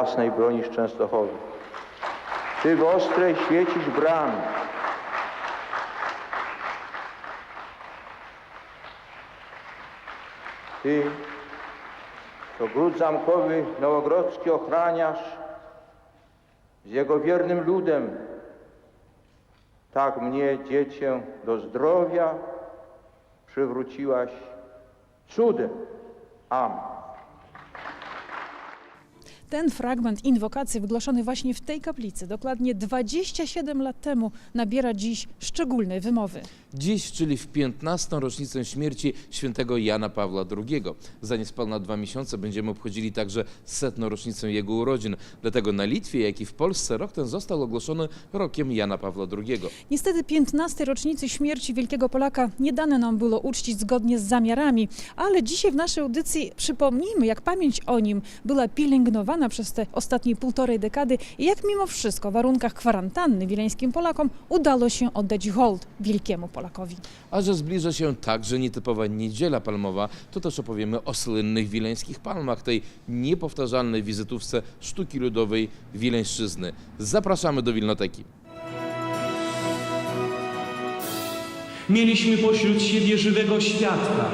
Jasnej bronisz Częstochowy. Ty w ostrej świecisz bramy. Ty, co gród zamkowy nowogrodzki ochraniasz z jego wiernym ludem, tak mnie, dziecię, do zdrowia przywróciłaś cudem. Amen. Ten fragment inwokacji wygłoszony właśnie w tej kaplicy, dokładnie 27 lat temu, nabiera dziś szczególnej wymowy. Dziś, czyli w 15. rocznicę śmierci świętego Jana Pawła II. Za niespełna dwa miesiące będziemy obchodzili także setną rocznicę jego urodzin. Dlatego na Litwie, jak i w Polsce rok ten został ogłoszony rokiem Jana Pawła II. Niestety 15. rocznicy śmierci wielkiego Polaka nie dane nam było uczcić zgodnie z zamiarami, ale dzisiaj w naszej audycji przypomnijmy, jak pamięć o nim była pielęgnowana przez te ostatnie półtorej dekady i jak mimo wszystko w warunkach kwarantanny wileńskim Polakom udało się oddać hołd wielkiemu Polakowi. A że zbliża się także nietypowa niedziela palmowa, to też opowiemy o słynnych wileńskich palmach, tej niepowtarzalnej wizytówce sztuki ludowej Wileńszczyzny. Zapraszamy do Wilnoteki. Mieliśmy pośród siebie żywego świadka,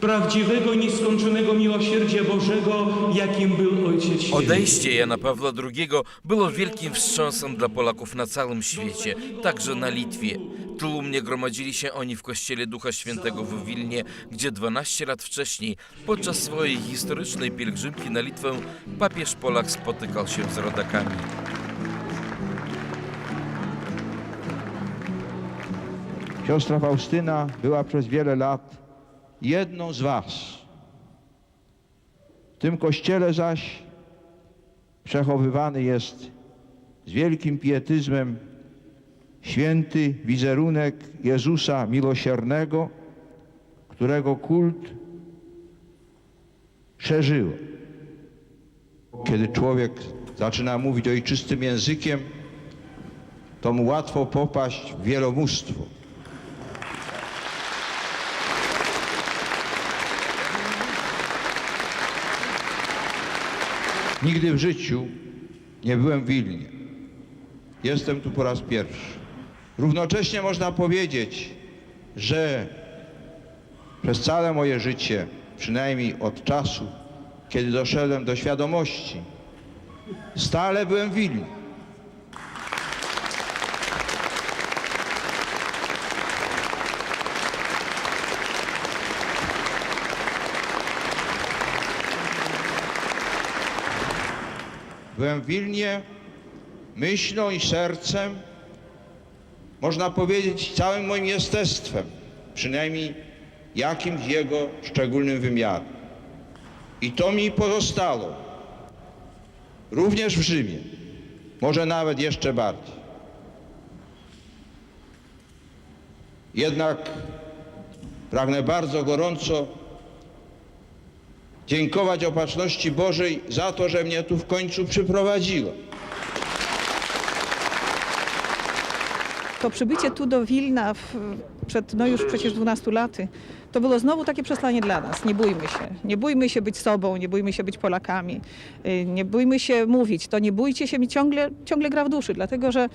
prawdziwego, nieskończonego miłosierdzia Bożego, jakim był Ojciec Święty. Odejście Jana Pawła II było wielkim wstrząsem dla Polaków na całym świecie, także na Litwie. Tłumnie gromadzili się oni w kościele Ducha Świętego w Wilnie, gdzie 12 lat wcześniej, podczas swojej historycznej pielgrzymki na Litwę, papież Polak spotykał się z rodakami. Siostra Faustyna była przez wiele lat jedną z was. W tym kościele zaś przechowywany jest z wielkim pietyzmem święty wizerunek Jezusa Miłosiernego, którego kult szerzyło. Kiedy człowiek zaczyna mówić ojczystym językiem, to mu łatwo popaść w wielomóstwo. Nigdy w życiu nie byłem w Wilnie. Jestem tu po raz pierwszy. Równocześnie można powiedzieć, że przez całe moje życie, przynajmniej od czasu, kiedy doszedłem do świadomości, stale byłem w Wilnie. Byłem w Wilnie myślą i sercem, można powiedzieć całym moim jestestwem, przynajmniej jakimś jego szczególnym wymiarem. I to mi pozostało, również w Rzymie, może nawet jeszcze bardziej. Jednak pragnę bardzo gorąco dziękować Opatrzności Bożej za to, że mnie tu w końcu przyprowadziła. To przybycie tu do Wilna w, przed no już przecież 12 laty, to było znowu takie przesłanie dla nas. Nie bójmy się. Nie bójmy się być sobą, nie bójmy się być Polakami. y, Nie bójmy się mówić. To nie bójcie się mi ciągle, ciągle gra w duszy, dlatego że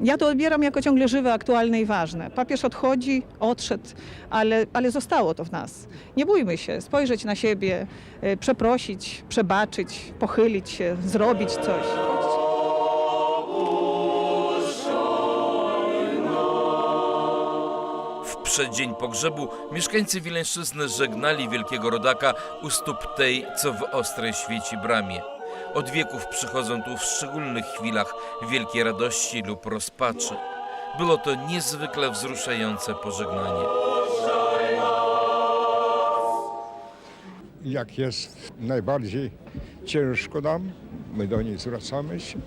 ja to odbieram jako ciągle żywe, aktualne i ważne. Papież odchodzi, odszedł, ale, ale zostało to w nas. Nie bójmy się, spojrzeć na siebie, y, przeprosić, przebaczyć, pochylić się, zrobić coś. W przeddzień pogrzebu mieszkańcy Wileńszczyzny żegnali wielkiego rodaka u stóp tej, co w ostrej świeci bramie. Od wieków przychodzą tu w szczególnych chwilach wielkiej radości lub rozpaczy. Było to niezwykle wzruszające pożegnanie. jak jest najbardziej ciężko nam, my do niej zwracamy się,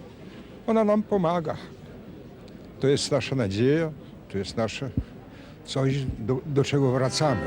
ona nam pomaga. To jest nasza nadzieja, to jest nasze coś, do, do czego wracamy.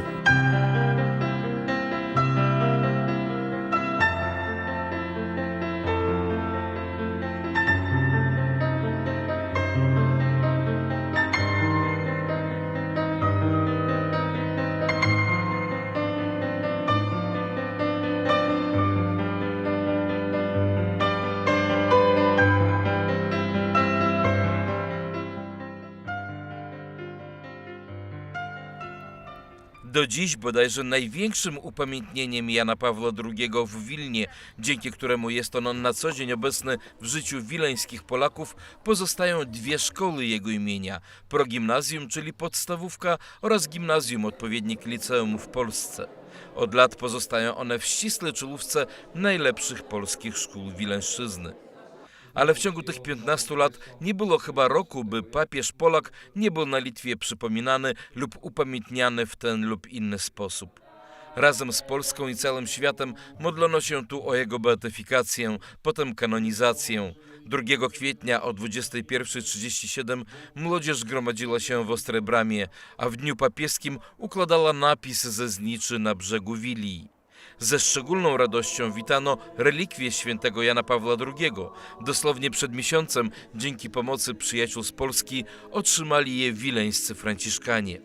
Do dziś bodajże największym upamiętnieniem Jana Pawła II w Wilnie, dzięki któremu jest on na co dzień obecny w życiu wileńskich Polaków, pozostają dwie szkoły jego imienia: progimnazjum, czyli podstawówka, oraz gimnazjum, odpowiednik liceum w Polsce. Od lat pozostają one w ścisłej czołówce najlepszych polskich szkół Wileńszczyzny. Ale w ciągu tych 15 lat nie było chyba roku, by papież Polak nie był na Litwie przypominany lub upamiętniany w ten lub inny sposób. Razem z Polską i całym światem modlono się tu o jego beatyfikację, potem kanonizację. 2 kwietnia o 21.37 młodzież gromadziła się w Ostrej Bramie, a w dniu papieskim układała napis ze zniczy na brzegu Wilii. Ze szczególną radością witano relikwie świętego Jana Pawła II. Dosłownie przed miesiącem, dzięki pomocy przyjaciół z Polski, otrzymali je wileńscy franciszkanie.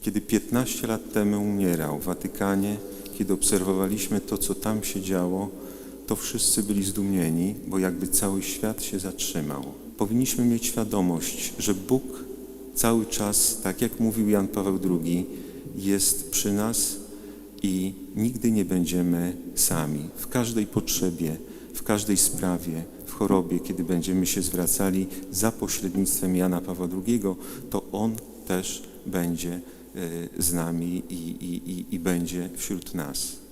Kiedy 15 lat temu umierał w Watykanie, kiedy obserwowaliśmy to, co tam się działo, to wszyscy byli zdumieni, bo jakby cały świat się zatrzymał. Powinniśmy mieć świadomość, że Bóg cały czas, tak jak mówił Jan Paweł II, jest przy nas i nigdy nie będziemy sami. W każdej potrzebie, w każdej sprawie, w chorobie, kiedy będziemy się zwracali za pośrednictwem Jana Pawła II, to On też będzie e, z nami i, i, i, i będzie wśród nas.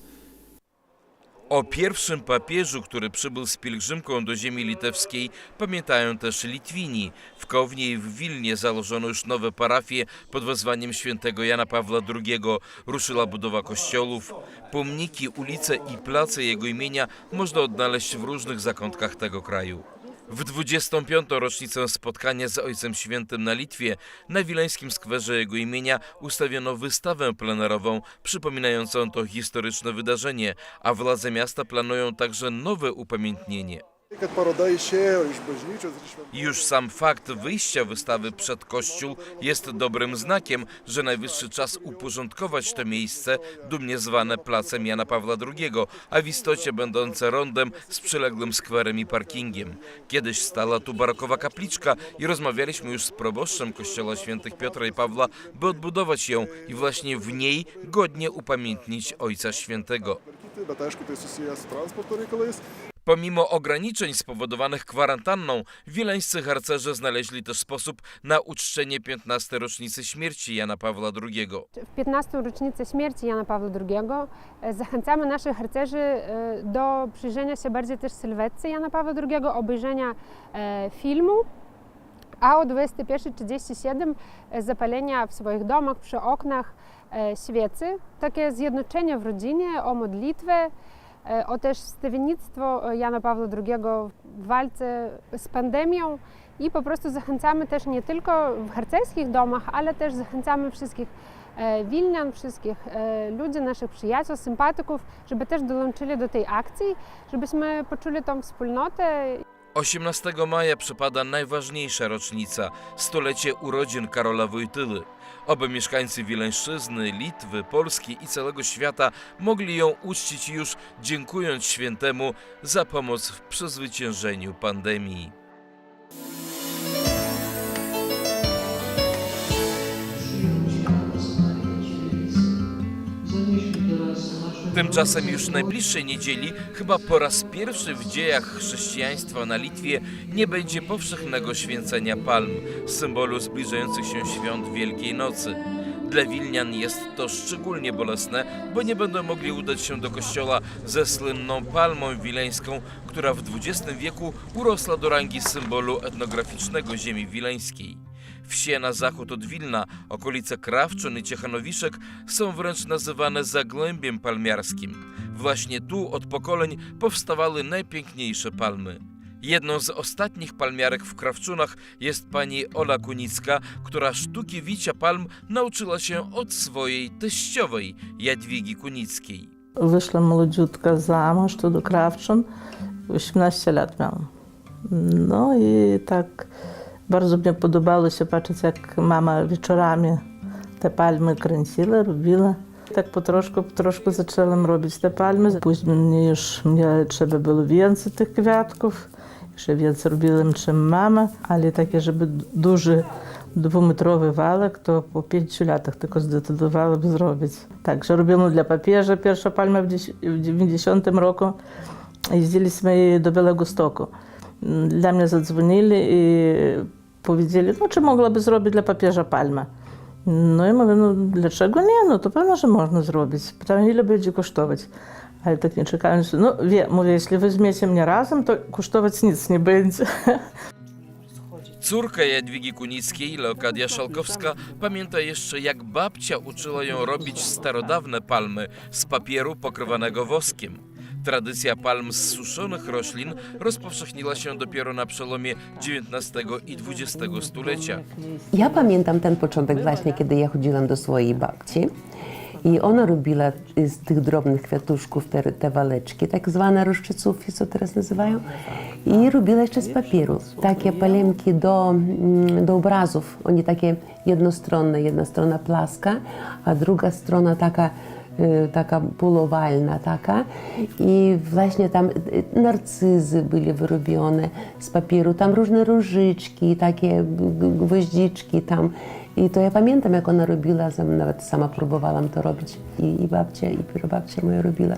O pierwszym papieżu, który przybył z pielgrzymką do ziemi litewskiej, pamiętają też Litwini. W Kownie i w Wilnie założono już nowe parafie pod wezwaniem świętego Jana Pawła II. Ruszyła budowa kościołów. Pomniki, ulice i place jego imienia można odnaleźć w różnych zakątkach tego kraju. W 25. rocznicę spotkania z Ojcem Świętym na Litwie na Wileńskim Skwerze jego imienia ustawiono wystawę plenerową przypominającą to historyczne wydarzenie, a władze miasta planują także nowe upamiętnienie. Już sam fakt wyjścia wystawy przed kościół jest dobrym znakiem, że najwyższy czas uporządkować to miejsce, dumnie zwane Placem Jana Pawła II, a w istocie będące rondem z przyległym skwerem i parkingiem. Kiedyś stała tu barokowa kapliczka i rozmawialiśmy już z proboszczem kościoła świętych Piotra i Pawła, by odbudować ją i właśnie w niej godnie upamiętnić Ojca Świętego. Pomimo ograniczeń spowodowanych kwarantanną, wileńscy harcerze znaleźli też sposób na uczczenie 15. rocznicy śmierci Jana Pawła II. W 15. rocznicę śmierci Jana Pawła II e, zachęcamy naszych harcerzy e, do przyjrzenia się bardziej też sylwetce Jana Pawła II, obejrzenia e, filmu, a o 21.37 e, zapalenia w swoich domach, przy oknach świecy. Takie zjednoczenie w rodzinie, o modlitwę, o też wstawiennictwo Jana Pawła II w walce z pandemią i po prostu zachęcamy też nie tylko w harcerskich domach, ale też zachęcamy wszystkich e, Wilnian, wszystkich e, ludzi, naszych przyjaciół, sympatyków, żeby też dołączyli do tej akcji, żebyśmy poczuli tą wspólnotę 18 maja przypada najważniejsza rocznica stulecie urodzin Karola Wojtyły. Oby mieszkańcy Wileńszczyzny, Litwy, Polski i całego świata mogli ją uczcić już dziękując świętemu za pomoc w przezwyciężeniu pandemii. Tymczasem już najbliższej niedzieli, chyba po raz pierwszy w dziejach chrześcijaństwa na Litwie, nie będzie powszechnego święcenia palm, symbolu zbliżających się świąt Wielkiej Nocy. Dla Wilnian jest to szczególnie bolesne, bo nie będą mogli udać się do kościoła ze słynną palmą wileńską, która w XX wieku urosła do rangi symbolu etnograficznego ziemi wileńskiej. Wsie na zachód od Wilna, okolice Krawczyn i Ciechanowiszek są wręcz nazywane zagłębiem palmiarskim. Właśnie tu od pokoleń powstawały najpiękniejsze palmy. Jedną z ostatnich palmiarek w Krawczunach jest pani Ola Kunicka, która sztuki wicia palm nauczyła się od swojej teściowej Jadwigi Kunickiej. Wyszłam młodziutka za mąż tu do Krawczun, 18 lat miałam. No i tak bardzo mnie podobało się patrzeć, jak mama wieczorami te palmy kręciła, robiła. Tak po troszku, po troszku zaczęłam robić te palmy. Później już mnie trzeba było więcej tych kwiatków. Jeszcze więcej robiłam, czym mama, ale takie, żeby duży dwumetrowy walek, to po pięciu latach tylko zdecydowałam zrobić. Także robiono dla papieża pierwsza palma w 90 roku. Jeździliśmy do Białegostoku. Dla mnie zadzwonili i powiedzieli, no czy mogłaby zrobić dla papieża palmę. No i mówię, no dlaczego nie? No to pewno, że można zrobić. Pytałem, ile będzie kosztować. Ale tak nie czekając, no wie, mówię, jeśli weźmiecie mnie razem, to kosztować nic nie będzie. Córka Jadwigi Kunickiej, Leokadia Szalkowska, pamięta jeszcze jak babcia uczyła ją robić starodawne palmy z papieru pokrywanego woskiem. Tradycja palm z suszonych roślin rozpowszechniła się dopiero na przełomie XIX i XX stulecia. Ja pamiętam ten początek właśnie, kiedy ja chodziłam do swojej babci. I ona robiła z tych drobnych kwiatuszków te, te waleczki, tak zwane roszczycówki, co teraz nazywają. I robiła jeszcze z papieru. Takie palemki do, mm, do obrazów. Oni takie jednostronne, jedna strona plaska, a druga strona taka taka polowalna taka i właśnie tam y, narcyzy byli wyrobione z papieru, tam różne różyczki, takie gwoździczki tam i to ja pamiętam jak ona robiła, nawet sama próbowałam to robić i, i babcia i moja robiła.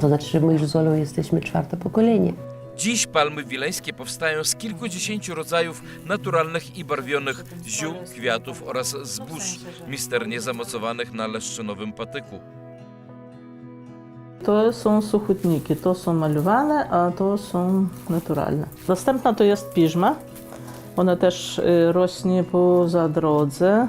To znaczy, że my już z Olą jesteśmy czwarte pokolenie. Dziś palmy wileńskie powstają z kilkudziesięciu rodzajów naturalnych i barwionych ziół, kwiatów oraz zbóż, misternie zamocowanych na leszczynowym patyku. To są suchotniki, to są malowane, a to są naturalne. Następna to jest piżma. Ona też y, rośnie poza drodze,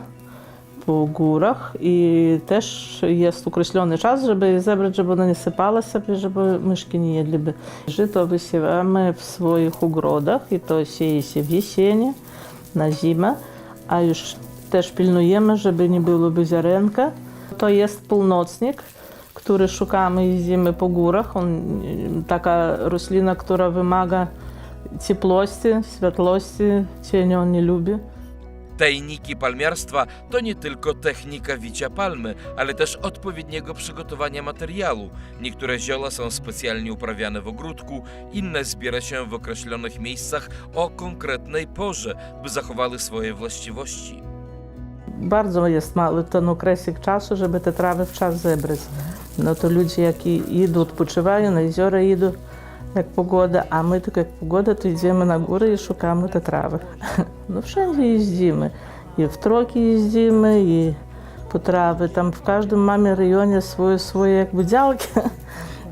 po górach i też jest określony czas, żeby je zebrać, żeby ona nie sypała sobie, żeby myszki nie jedliby. Żyto wysiewamy w swoich ogrodach i to sieje się w jesieni, na zimę, a już też pilnujemy, żeby nie było ziarenka. To jest północnik, który szukamy i zimy po górach. On, y, taka roślina, która wymaga ciepłości, światłości, cienia on nie lubi. Tajniki palmiarstwa to nie tylko technika wicia palmy, ale też odpowiedniego przygotowania materiału. Niektóre zioła są specjalnie uprawiane w ogródku, inne zbiera się w określonych miejscach o konkretnej porze, by zachowały swoje właściwości. Bardzo jest mały ten okresik czasu, żeby te trawy w czas zebrać. No to ludzie, jak idą, odpoczywają, na jeziora idą, jak pogoda, a my tylko jak pogoda, to idziemy na górę i szukamy te trawy. No wszędzie jeździmy. I w Troki jeździmy, i po trawy. Tam w każdym mamy rejonie swoje, swoje jakby działki.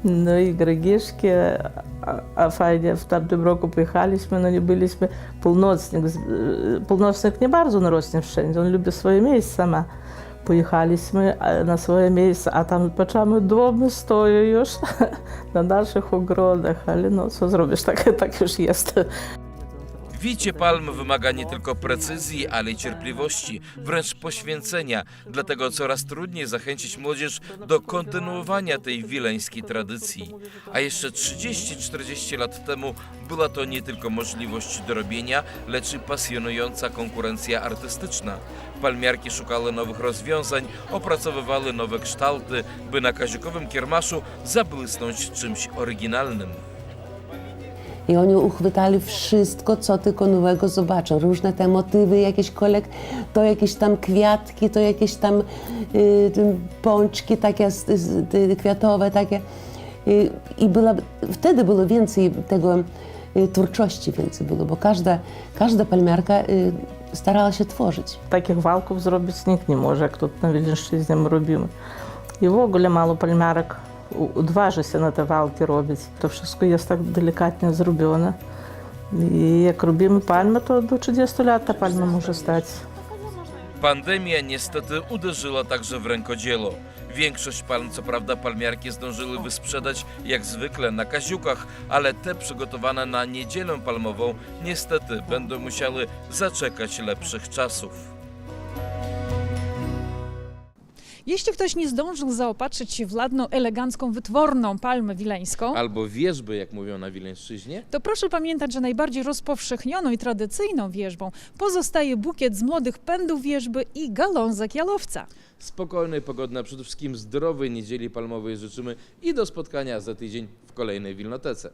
No i Gragiszki, a, a fajnie, w tamtym roku pojechaliśmy, no nie byliśmy, północnik, z- y, północnik nie bardzo on rośnie wszędzie, on lubi swoje miejsce ma. Pojechaliśmy a, na swoje miejsce, a tam patrzymy, domy stoją już na naszych ogrodach, ale no co zrobisz, tak, tak już jest. Wicie palm wymaga nie tylko precyzji, ale i cierpliwości, wręcz poświęcenia. Dlatego coraz trudniej zachęcić młodzież do kontynuowania tej wileńskiej tradycji. A jeszcze 30-40 lat temu była to nie tylko możliwość do robienia, lecz i pasjonująca konkurencja artystyczna. Palmiarki szukały nowych rozwiązań, opracowywały nowe kształty, by na kaziukowym kiermaszu zabłysnąć czymś oryginalnym i oni uchwytali wszystko, co tylko nowego zobaczą. Różne te motywy, jakieś kolek, to jakieś tam kwiatki, to jakieś tam y, pączki takie y, kwiatowe, takie. Y, I była, wtedy było więcej tego y, twórczości, więcej było, bo każda, każda palmiarka y, starała się tworzyć. Takich walków zrobić nikt nie może, jak tu na Wiedeńszczyźnie robimy. I w ogóle mało palmiarek odważy się na te walki robić. To wszystko jest tak delikatnie zrobione. I jak robimy palmę, to do 30 lat ta palma może stać. Pandemia niestety uderzyła także w rękodzieło. Większość palm, co prawda, palmiarki zdążyły wysprzedać jak zwykle na kaziukach, ale te przygotowane na niedzielę palmową niestety będą musiały zaczekać lepszych czasów. Jeśli ktoś nie zdążył zaopatrzyć się w ładną, elegancką, wytworną palmę wileńską, Albo wierzby, jak mówią na Wileńszczyźnie. to proszę pamiętać, że najbardziej rozpowszechnioną i tradycyjną wierzbą pozostaje bukiet z młodych pędów wierzby i galązek jalowca. Spokojnej, pogodnej, a przede wszystkim zdrowej niedzieli palmowej życzymy i do spotkania za tydzień w kolejnej Wilnotece.